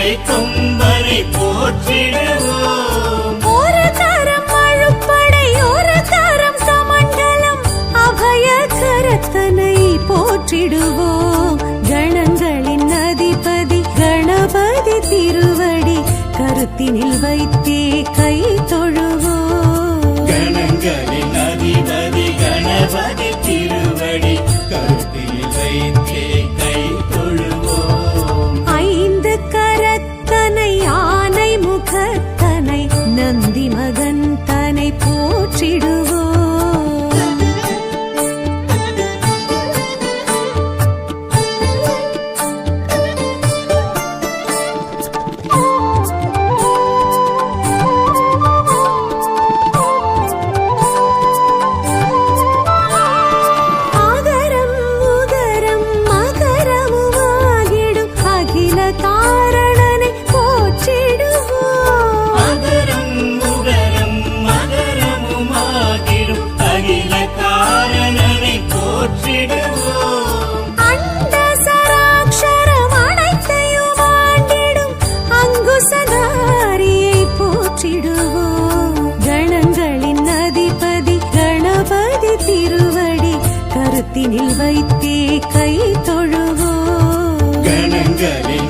திங்கள் கொம்பனை போற்றிடுவோம். ஒரு கரம் அழுப்படை ஒரு கரம் சமண்டலம் அபய கரத்தனை போற்றிடுவோம். கணங்களின் அதிபதி கணபதி திருவடி கருத்தினில் வைத்தே கண்ணில் வைத்தே கை தொழுவோ கணங்களின்